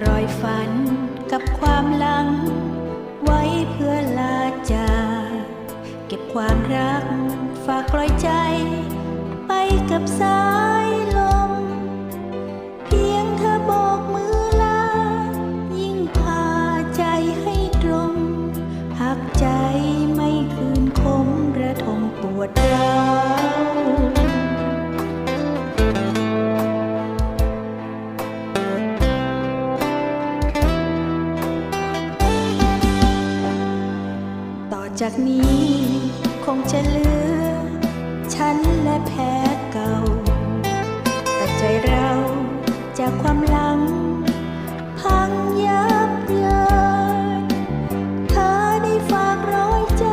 รอยฝันกับความหลัง ไว้เพื่อลาจากเก็บความรักฝากรอยใจ ไปกับสายลม เพียงเธอบอกมือลา ยิ่งพาใจให้ตรงหักใจ จากนี้ คงจะเหลือ ฉันและแพ้เก่า แต่ใจเราจากความหลัง พังยับเยินเธอได้ฝากร้อยใจ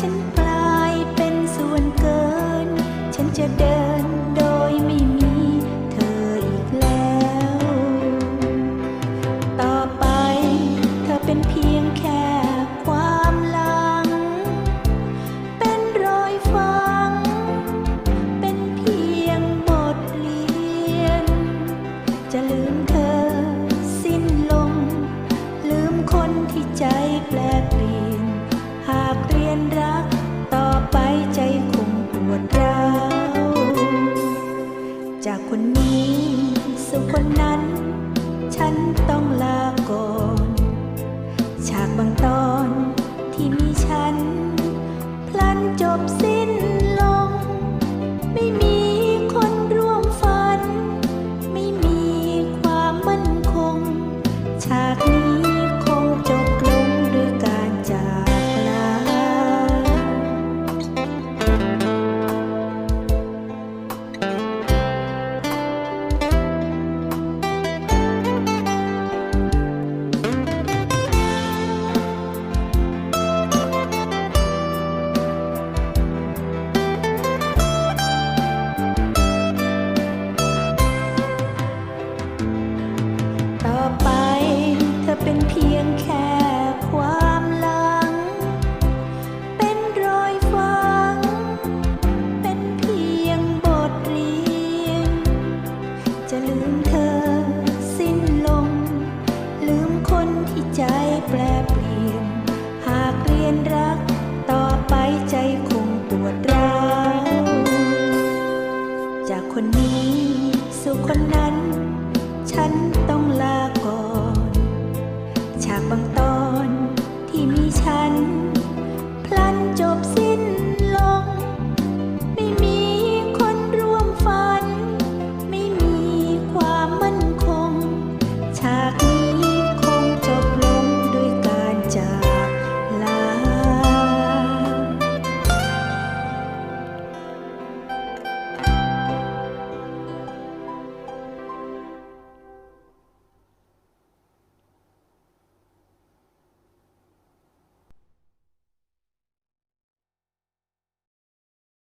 ฉันกลายเป็นส่วนเกิน ฉันจะเดิน ต้องลาก่อนฉากบางตอนที่มีฉัน พลันจบสิ้นลง ไม่มีคนร่วมฝัน ไม่มีความมั่นคง ฉากนี้ ยนรัก ต่อไปใจคงปวดร้าวจากคนนี้สู่คนนั้น ฉัน